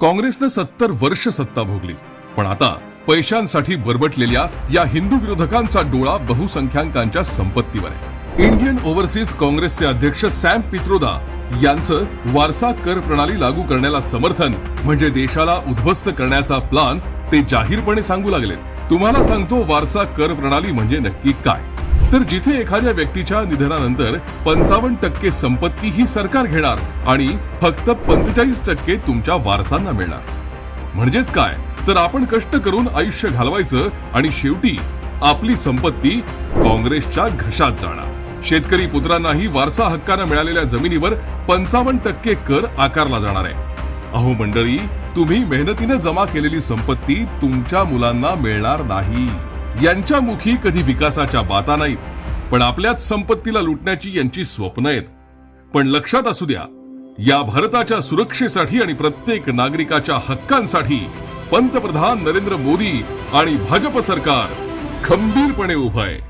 काँग्रेसनं सत्तर वर्ष सत्ता भोगली. पण आता पैशांसाठी बरबटलेल्या या हिंदू विरोधकांचा डोळा बहुसंख्याकांच्या संपत्तीवर आहे. इंडियन ओव्हरसीज काँग्रेसचे अध्यक्ष सॅम पित्रोदा यांचं वारसा कर प्रणाली लागू करण्याला समर्थन म्हणजे देशाला उद्ध्वस्त करण्याचा प्लान ते जाहीरपणे सांगू लागलेत. तुम्हाला सांगतो वारसा कर प्रणाली म्हणजे नक्की काय. तर जिथे एखाद्या व्यक्तीच्या निधनानंतर पंचावन्न टक्के संपत्ती ही सरकार घेणार आणि फक्त पंचेचाळीस टक्के तुमच्या वारसांना मिळणार. म्हणजेच काय? तर आपण कष्ट करून आयुष्य घालवायचं आणि शेवटी आपली संपत्ती काँग्रेसच्या घशात जाणार. शेतकरी पुत्रांनाही वारसा हक्कानं मिळालेल्या जमिनीवर पंचावन्न टक्के कर आकारला जाणार आहे. अहो मंडळी तुम्ही मेहनतीनं जमा केलेली संपत्ती तुमच्या मुलांना मिळणार नाही. यांच्या मुखी कधी विकासाच्या बाता नाहीत पण आपल्याच संपत्तीला लुटण्याची यांची स्वप्न आहेत. पण लक्षात असू द्या या भारताच्या सुरक्षेसाठी आणि प्रत्येक नागरिकाच्या हक्कांसाठी पंतप्रधान नरेंद्र मोदी आणि भाजप सरकार खंबीरपणे उभं आहे.